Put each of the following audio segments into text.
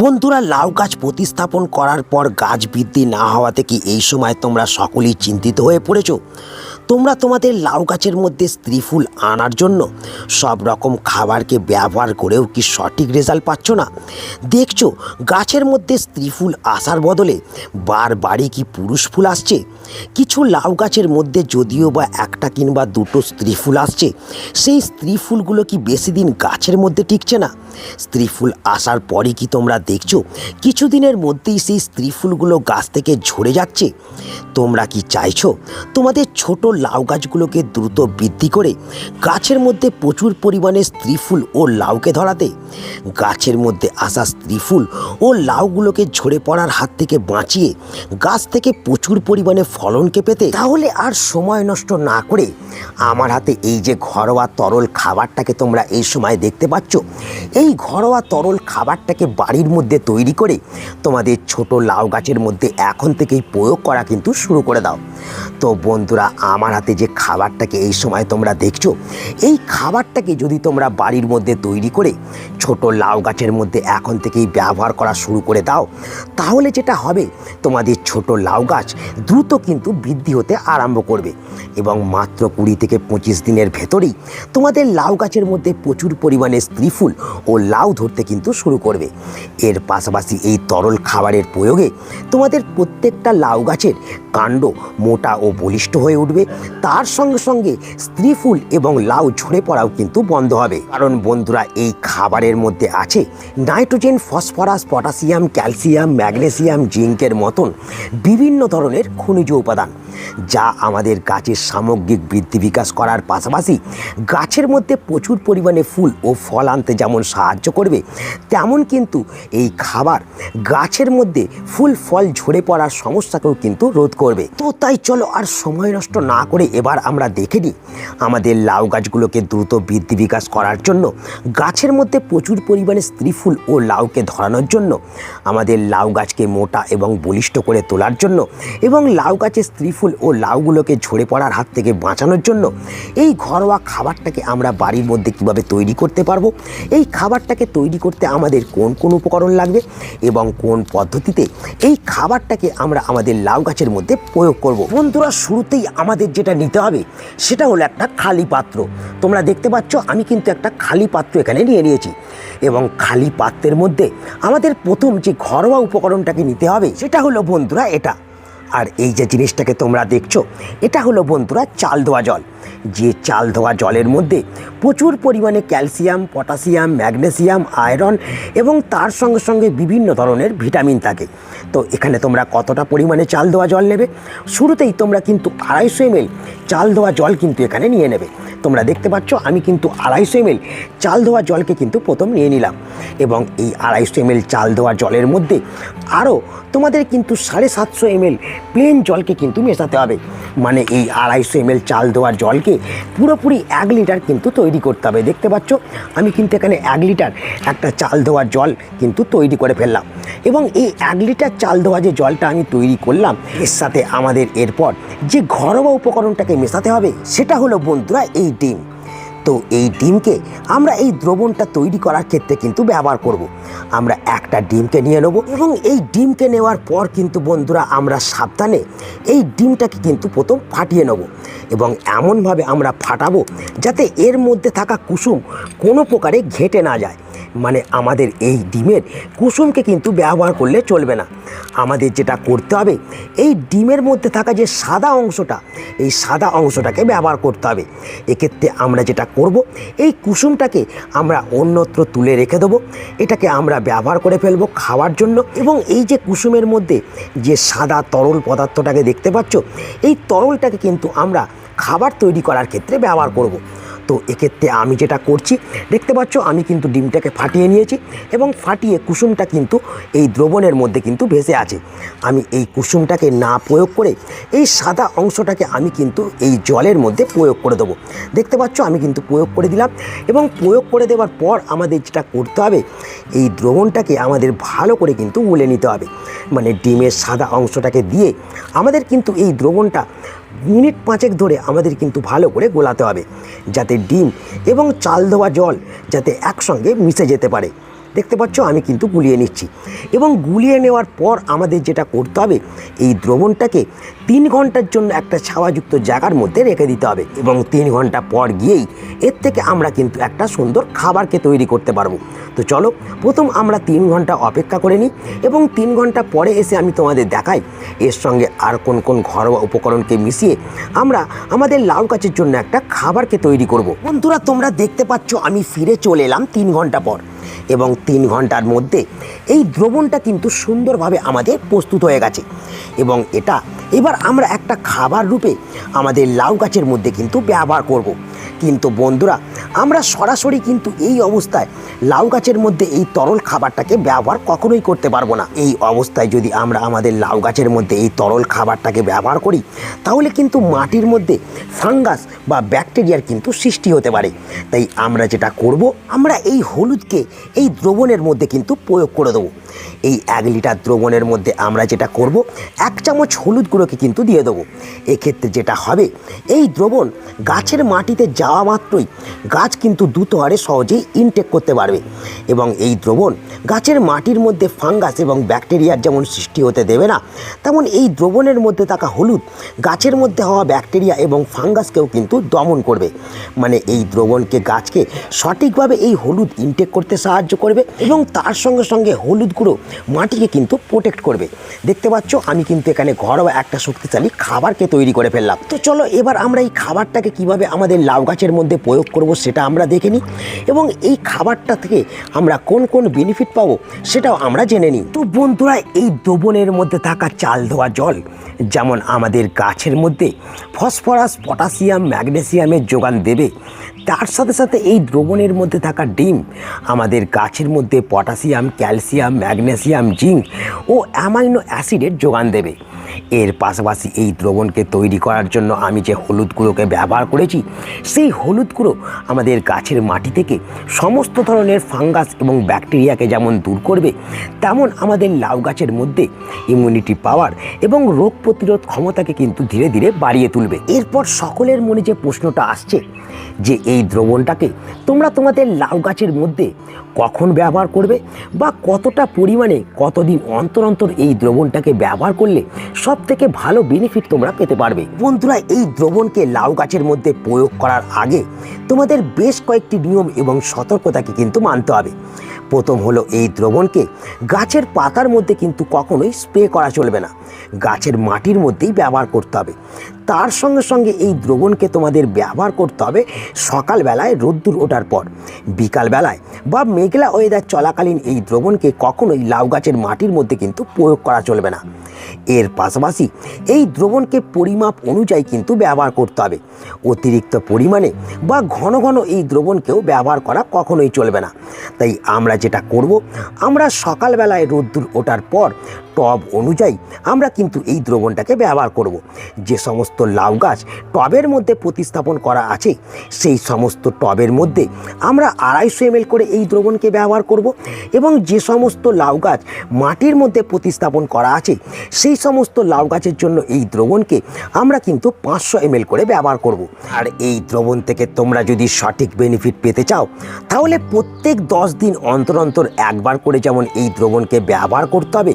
বন্ধুরা, লাউ গাছ প্রতিস্থাপন করার পর গাছ বৃদ্ধি না হওয়াতে কি এই সময় তোমরা সকলেই চিন্তিত হয়ে পড়েছো? তোমরা তোমাদের লাউ গাছের মধ্যে স্ত্রী ফুল আনার জন্য সব রকম খাবারকে ব্যবহার করেও কি সঠিক রেজাল্ট পাচ্ছ না? দেখছ, গাছের মধ্যে স্ত্রী ফুল আসার বদলে বারবারই কি পুরুষ ফুল আসছে? কিছু লাউ গাছের মধ্যে যদিও বা একটা কিংবা দুটো স্ত্রী ফুল আসছে, সেই স্ত্রী ফুলগুলো কি বেশি দিন গাছের মধ্যে টিকছে না? স্ত্রী ফুল আসার পরই কি তোমরা দেখছ, কিছুদিনের মধ্যেই সেই স্ত্রী ফুলগুলো গাছ থেকে ঝরে যাচ্ছে? তোমরা কি চাইছো, তোমাদের ছোট লাউ গাছগুলোকে দ্রুত বৃদ্ধি করে গাছের মধ্যে প্রচুর পরিমাণে স্ত্রী ফুল ও লাউকে ধরাতে, গাছের মধ্যে আসা স্ত্রী ফুল ও লাউগুলোকে ঝরে পড়ার হাত থেকে বাঁচিয়ে গাছ থেকে প্রচুর পরিমাণে ফলনকে পেতে, তাহলে আর সময় নষ্ট না করে আমার হাতে এই যে ঘরোয়া তরল খাবারটাকে তোমরা এই সময় দেখতে পাচ্ছ, এই ঘরোয়া তরল খাবারটাকে বাড়ির মধ্যে তৈরি করে তোমাদের ছোট লাউ গাছের মধ্যে এখন থেকেই প্রয়োগ করা কিন্তু শুরু করে দাও। তো বন্ধুরা, আমার হাতে যে খাবারটাকে এই সময় তোমরা দেখছ, এই খাবারটাকে যদি তোমরা বাড়ির মধ্যে তৈরি করে ছোট লাউ গাছের মধ্যে এখন থেকেই ব্যবহার করা শুরু করে দাও, তাহলে যেটা হবে, তোমাদের ছোট লাউ গাছ দ্রুত কিন্তু বৃদ্ধি হতে আরম্ভ করবে। এবং মাত্র কুড়ি থেকে পঁচিশ দিনের ভেতরেই তোমাদের লাউ গাছের মধ্যে প্রচুর পরিমাণে স্ত্রী ফুল ও লাউ ধরতে কিন্তু শুরু করবে। এর পাশাপাশি এই তরল খাবারের প্রয়োগে তোমাদের প্রত্যেকটা লাউ গাছের কাণ্ড মোটা ও বলিষ্ঠ হয়ে উঠবে। তার সঙ্গে সঙ্গে স্ত্রী ফুল এবং লাউ ঝরে পড়াও কিন্তু বন্ধ হবে। কারণ বন্ধুরা, এই খাবারের মধ্যে আছে nitrogen, phosphorus, potassium, calcium, magnesium, জিঙ্কের মতন বিভিন্ন ধরনের খনিজ উপাদান। যা আমাদের গাছের সামগ্রিক বৃদ্ধি বিকাশ করার পাশাপাশি গাছের মধ্যে প্রচুর পরিমাণে ফুল ও ফল আনতে যেমন সাহায্য করবে, তেমন কিন্তু এই খাবার গাছের মধ্যে ফুল, ফল ঝরে পড়ার সমস্যাকেও কিন্তু রোধ করবে। তো তাই চলো আর সময় নষ্ট না করে এবার আমরা দেখে নিই আমাদের লাউ গাছগুলোকে দ্রুত বৃদ্ধি বিকাশ করার জন্য, গাছের মধ্যে প্রচুর পরিমাণে স্ত্রী ফুল ও লাউকে ধরানোর জন্য, আমাদের লাউ গাছকে মোটা এবং বলিষ্ঠ করে তোলার জন্য এবং লাউ গাছের স্ত্রী ফুল ও লাউগুলোকে ঝরে পড়ার হাত থেকে বাঁচানোর জন্য এই ঘরোয়া খাবারটাকে আমরা বাড়ির মধ্যে কীভাবে তৈরি করতে পারব? এই খাবারটাকে তৈরি করতে আমাদের কোন কোন উপকরণ লাগবে? এবং কোন পদ্ধতিতে এই খাবারটাকে আমরা আমাদের লাউ গাছের মধ্যে প্রয়োগ করব? বন্ধুরা, শুরুতেই আমাদের যেটা নিতে হবে সেটা হলো একটা খালি পাত্র। তোমরা দেখতে পাচ্ছ, আমি কিন্তু একটা খালি পাত্র এখানে নিয়ে নিয়েছি। এবং খালি পাত্রের মধ্যে আমাদের প্রথম যে ঘরোয়া উপকরণটাকে নিতে হবে সেটা হলো, বন্ধুরা, এটা। আর এই যে জিনিসটাকে তোমরা দেখছ এটা হলো বন্ধুরা চাল ধোয়া জল। যে চাল ধোয়া জলের মধ্যে প্রচুর পরিমাণে ক্যালসিয়াম, পটাশিয়াম, ম্যাগনেসিয়াম, আয়রন এবং তার সঙ্গে সঙ্গে বিভিন্ন ধরনের ভিটামিন থাকে। তো এখানে তোমরা কতটা পরিমাণে চাল ধোয়া জল নেবে? শুরুতেই তোমরা কিন্তু আড়াইশো এমএল চাল ধোয়া জল কিন্তু এখানে নিয়ে নেবে। তোমরা দেখতে পাচ্ছ, আমি কিন্তু আড়াইশো এমএল চাল ধোয়া জলকে কিন্তু প্রথম নিয়ে নিলাম এবং এই আড়াইশো এমএল চাল ধোয়া জলের মধ্যে আরও তোমাদের কিন্তু সাড়ে সাতশো এমএল প্লেন জলকে কিন্তু মেশাতে হবে। মানে এই আড়াইশো এমএল চাল ধোয়ার জলকে পুরোপুরি এক লিটার কিন্তু তৈরি করতে হবে। দেখতে পাচ্ছ, আমি কিন্তু এখানে এক লিটার একটা চাল ধোয়ার জল কিন্তু তৈরি করে ফেললাম। এবং এই এক লিটার চাল ধোয়া যে জলটা আমি তৈরি করলাম, এর সাথে আমাদের এরপর যে ঘরোয়া উপকরণটাকে মেশাতে হবে, সেটা হলো বন্ধুরা এই ডিম। তো এই ডিমকে আমরা এই দ্রবণটা তৈরি করার ক্ষেত্রে কিন্তু ব্যবহার করব। আমরা একটা ডিমকে নিয়ে নেব এবং এই ডিমকে নেওয়ার পর কিন্তু বন্ধুরা আমরা সাবধানে এই ডিমটাকে কিন্তু প্রথম ফাটিয়ে নেব এবং এমনভাবে আমরা ফাটাবো যাতে এর মধ্যে থাকা কুসুম কোনো প্রকারে ঘেটে না যায় মানে আমাদের এই ডিমের কুসুমকে কিন্তু ব্যবহার করলে চলবে না। আমাদের যেটা করতে হবে, এই ডিমের মধ্যে থাকা যে সাদা অংশটা, এই সাদা অংশটাকে ব্যবহার করতে হবে। এক্ষেত্রে আমরা যেটা করব, এই কুসুমটাকে আমরা অন্যত্র তুলে রেখে দেবো। এটাকে আমরা ব্যবহার করে ফেলব খাওয়ার জন্য এবং এই যে কুসুমের মধ্যে যে সাদা তরল পদার্থটাকে দেখতে পাচ্ছ, এই তরলটাকে কিন্তু আমরা খাবার তৈরি করার ক্ষেত্রে ব্যবহার করব। তো এক্ষেত্রে আমি যেটা করছি, দেখতে পাচ্ছ আমি কিন্তু ডিমটাকে ফাটিয়ে নিয়েছি এবং ফাটিয়ে কুসুমটা কিন্তু এই দ্রবণের মধ্যে কিন্তু ভেসে আছে। আমি এই কুসুমটাকে না প্রয়োগ করে এই সাদা অংশটাকে আমি কিন্তু এই জলের মধ্যে প্রয়োগ করে দেবো। দেখতে পাচ্ছ আমি কিন্তু প্রয়োগ করে দিলাম এবং প্রয়োগ করে দেওয়ার পর আমাদের যেটা করতে হবে, এই দ্রবণটাকে আমাদের ভালো করে কিন্তু গুলে নিতে হবে। মানে ডিমের সাদা অংশটাকে দিয়ে আমাদের কিন্তু এই দ্রবণটা মিনিট পাঁচেক ধরে আমাদের কিন্তু ভালো করে গোলাতে হবে, যাতে ডিম এবং চাল ধোয়া জল যাতে একসঙ্গে মিশে যেতে পারে। দেখতে পাচ্ছ, আমি কিন্তু গুলিয়ে নিচ্ছি। এবং গুলিয়ে নেওয়ার পর আমাদের যেটা করতে হবে, এই দ্রবণটাকে তিন ঘণ্টার জন্য একটা ছাওয়াযুক্ত জায়গার মধ্যে রেখে দিতে হবে। এবং তিন ঘণ্টা পর গিয়েই এর থেকে আমরা কিন্তু একটা সুন্দর খাবারকে তৈরি করতে পারব। তো চলো, প্রথম আমরা তিন ঘণ্টা অপেক্ষা করে নিই এবং তিন ঘণ্টা পরে এসে আমি তোমাদের দেখাই, এর সঙ্গে আর কোন কোন ঘরোয়া উপকরণকে মিশিয়ে আমরা আমাদের লাউ গাছের জন্য একটা খাবারকে তৈরি করব। বন্ধুরা, তোমরা দেখতে পাচ্ছ, আমি ফিরে চলে এলাম তিন ঘণ্টা পর। এবং তিন ঘণ্টার মধ্যে এই দ্রবণটা কিন্তু সুন্দরভাবে আমাদের প্রস্তুত হয়ে গেছে। এবং এটা এবার আমরা একটা খাবার রূপে আমাদের লাউ গাছের মধ্যে কিন্তু ব্যবহার করব। কিন্তু বন্ধুরা, আমরা সরাসরি কিন্তু এই অবস্থায় লাউ গাছের মধ্যে এই তরল খাবারটাকে ব্যবহার কখনোই করতে পারব না। এই অবস্থায় যদি আমরা আমাদের লাউ গাছের মধ্যে এই তরল খাবারটাকে ব্যবহার করি, তাহলে কিন্তু মাটির মধ্যে ফাঙ্গাস বা ব্যাকটেরিয়ার কিন্তু সৃষ্টি হতে পারে। তাই আমরা যেটা করব, আমরা এই হলুদকে এই দ্রবণের মধ্যে কিন্তু প্রয়োগ করে দেবো। এই এক লিটার দ্রবণের মধ্যে আমরা যেটা করব, এক চামচ হলুদ গুঁড়োকে কিন্তু দিয়ে দেবো। এক্ষেত্রে যেটা হবে, এই দ্রবণ গাছের মাটিতে যাওয়া মাত্রই গাছ কিন্তু দ্রুত হারে সহজেই ইনটেক করতে পারবে এবং এই দ্রবণ গাছের মাটির মধ্যে ফাঙ্গাস এবং ব্যাকটেরিয়ার যেমন সৃষ্টি হতে দেবে না, তেমন এই দ্রবণের মধ্যে থাকা হলুদ গাছের মধ্যে হওয়া ব্যাকটেরিয়া এবং ফাঙ্গাসকেও কিন্তু দমন করবে। মানে এই দ্রবণকে গাছকে সঠিকভাবে এই হলুদ ইনটেক করতে সাহায্য করবে এবং তার সঙ্গে সঙ্গে হলুদ গুঁড়ো মাটিকে কিন্তু প্রোটেক্ট করবে। দেখতে পাচ্ছ, আমি কিন্তু এখানে ঘরোয়া একটা শক্তিশালী খাবারকে তৈরি করে ফেললাম। তো চলো, এবার আমরা এই খাবারটাকে কীভাবে আমাদের লাউ গাছের মধ্যে প্রয়োগ করব সেটা আমরা দেখে নিই এবং এই খাবারটা থেকে আমরা কোন কোন বেনিফিট পাবো সেটাও আমরা জেনে নিই। তো বন্ধুরা, এই দ্রবণের মধ্যে থাকা চাল ধোয়া জল, যেমন আমাদের গাছের মধ্যে ফসফরাস, পটাশিয়াম, ম্যাগনেসিয়ামের যোগান দেবে তার সাথে সাথে এই দ্রবণের মধ্যে থাকা ডিম, আমাদের গাছের মধ্যে পটাশিয়াম, ক্যালসিয়াম, ম্যাগনেসিয়াম, জিঙ্ক ও অ্যামাইনো অ্যাসিডের যোগান দেবে। এর পাশাপাশি এই দ্রবণকে তৈরি করার জন্য আমি যে হলুদ গুঁড়োকে ব্যবহার করেছি, সেই হলুদ গুঁড়ো আমাদের গাছের মাটি থেকে সমস্ত ধরনের ফাঙ্গাস এবং ব্যাকটেরিয়াকে যেমন দূর করবে, তেমন আমাদের লাউ গাছের মধ্যে ইমিউনিটি পাওয়ার এবং রোগ প্রতিরোধ ক্ষমতাকে কিন্তু ধীরে ধীরে বাড়িয়ে তুলবে। এরপর সকলের মনে যে প্রশ্নটা আসছে, যে এই দ্রবণটাকে তোমরা তোমাদের লাউ গাছের মধ্যে কখন ব্যবহার করবে বা কতটা পরিমাণে কতদিন অন্তর অন্তর এই দ্রবণটাকে ব্যবহার করলে সব থেকে ভালো বেনিফিট তোমরা পেতে পারবে? বন্ধুরা, এই দ্রবণকে লাউ গাছের মধ্যে প্রয়োগ করার আগে তোমাদের বেশ কয়েকটি নিয়ম এবং সতর্কতাকে কিন্তু মানতে হবে। প্রথম হলো, এই দ্রবণকে গাছের পাতার মধ্যে কিন্তু কখনোই স্প্রে করা চলবে না। গাছের মাটির মধ্যেই ব্যবহার করতে হবে। তার সঙ্গে সঙ্গে এই দ্রবণকে তোমাদের ব্যবহার করতে হবে সকালবেলায় রোদ্দুর ওঠার পর। বিকালবেলায় বা মেঘলা ওয়েদার চলাকালীন এই দ্রবণকে কখনোই লাউ গাছের মাটির মধ্যে কিন্তু প্রয়োগ করা চলবে না। এর পাশাপাশি এই দ্রবণকে পরিমাপ অনুযায়ী কিন্তু ব্যবহার করতে হবে। অতিরিক্ত পরিমাণে বা ঘন ঘন এই দ্রবণকেও ব্যবহার করা কখনোই চলবে না। তাই আমরা যেটা করব, আমরা সকালবেলায় রোদ্দুর ওঠার পর টব অনুযায়ী আমরা কিন্তু এই দ্রবণটাকে ব্যবহার করব। যে সমস্ত লাউ গাছ টবের মধ্যে প্রতিস্থাপন করা আছে, সেই সমস্ত টবের মধ্যে আমরা আড়াইশো এম করে এই দ্রবণকে ব্যবহার করব এবং যে সমস্ত লাউ গাছ মাটির মধ্যে প্রতিস্থাপন করা আছে, সেই সমস্ত লাউ গাছের জন্য এই দ্রবণকে আমরা কিন্তু পাঁচশো এম করে ব্যবহার করব। আর এই দ্রবণ থেকে তোমরা যদি সঠিক বেনিফিট পেতে চাও, তাহলে প্রত্যেক দশ দিন অন্তর অন্তর একবার করে যেমন এই দ্রবণকে ব্যবহার করতে হবে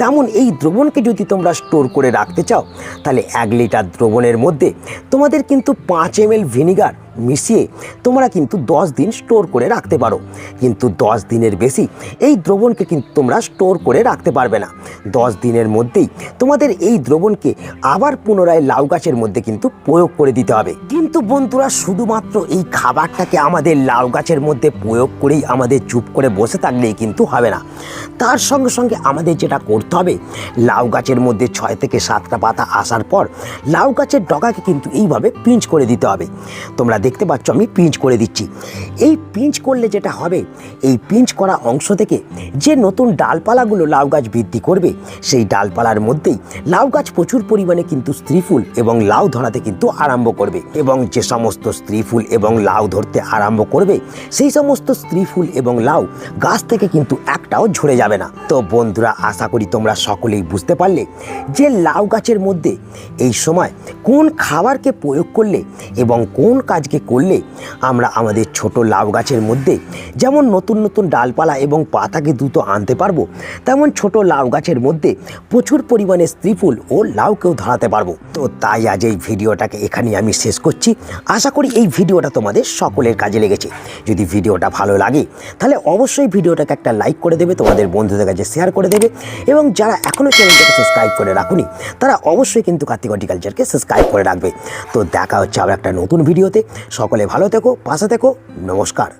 তেমন এই দ্রবণকে যদি তোমরা স্টোর করে রাখতে চাও, তাহলে এক লিটার দ্রবণের মধ্যে তোমাদের কিন্তু পাঁচ এম ভিনিগার মিশিয়ে তোমরা কিন্তু দশ দিন স্টোর করে রাখতে পারো। কিন্তু দশ দিনের বেশি এই দ্রবণকে কিন্তু তোমরা স্টোর করে রাখতে পারবে না। দশ দিনের মধ্যেই তোমাদের এই দ্রবণকে আবার পুনরায় লাউ গাছের মধ্যে কিন্তু প্রয়োগ করে দিতে হবে। কিন্তু বন্ধুরা, শুধুমাত্র এই খাবারটাকে আমাদের লাউ গাছের মধ্যে প্রয়োগ করেই আমাদের চুপ করে বসে থাকলেই কিন্তু হবে না। তার সঙ্গে সঙ্গে আমাদের যেটা করতে হবে, লাউ গাছের মধ্যে ছয় থেকে সাতটা পাতা আসার পর লাউ গাছের ডগাকে কিন্তু এইভাবে পিঞ্চ করে দিতে হবে। তোমরা দেখতে পাচ্ছ, আমি পিঞ্চ করে দিচ্ছি। এই পিঞ্চ করলে যেটা হবে, এই পিঞ্চ করা অংশ থেকে যে নতুন ডালপালাগুলো লাউ গাছ বৃদ্ধি করবে, সেই ডালপালার মধ্যেই লাউ গাছ প্রচুর পরিমাণে কিন্তু স্ত্রী ফুল এবং লাউ ধরাতে কিন্তু আরম্ভ করবে এবং যে সমস্ত স্ত্রী ফুল এবং লাউ ধরতে আরম্ভ করবে, সেই সমস্ত স্ত্রী ফুল এবং লাউ গাছ থেকে কিন্তু একটাও ঝরে যাবে না। তো বন্ধুরা, আশা করি তোমরা সকলেই বুঝতে পারলে যে লাউ গাছের মধ্যে এই সময় কোন খাবারকে প্রয়োগ করলে এবং কোন কাজকে থেকে করলে আমরা আমাদের ছোট লাউ গাছের মধ্যে যেমন নতুন নতুন ডালপালা এবং পাতাকে দ্রুত আনতে পারব, তেমন ছোট লাউ গাছের মধ্যে প্রচুর পরিমাণে স্ত্রী ফুল ও লাউকেও ধরাতে পারব। তো তাই আজ এই ভিডিওটাকে এখানেই আমি শেষ করছি। আশা করি এই ভিডিওটা তোমাদের সকলের কাজে লেগেছে। যদি ভিডিওটা ভালো লাগে, তাহলে অবশ্যই ভিডিওটাকে একটা লাইক করে দেবে, তোমাদের বন্ধুদের কাছে শেয়ার করে দেবে এবং যারা এখনও চ্যানেলটাকে সাবস্ক্রাইব করে রাখুনি, তারা অবশ্যই কিন্তু কার্তিক হর্টিকালচারকে সাবস্ক্রাইব করে রাখবে। তো দেখা হচ্ছে আবার একটা নতুন ভিডিওতে। সকলে ভালো থেকো পাশে থেকো নমস্কার।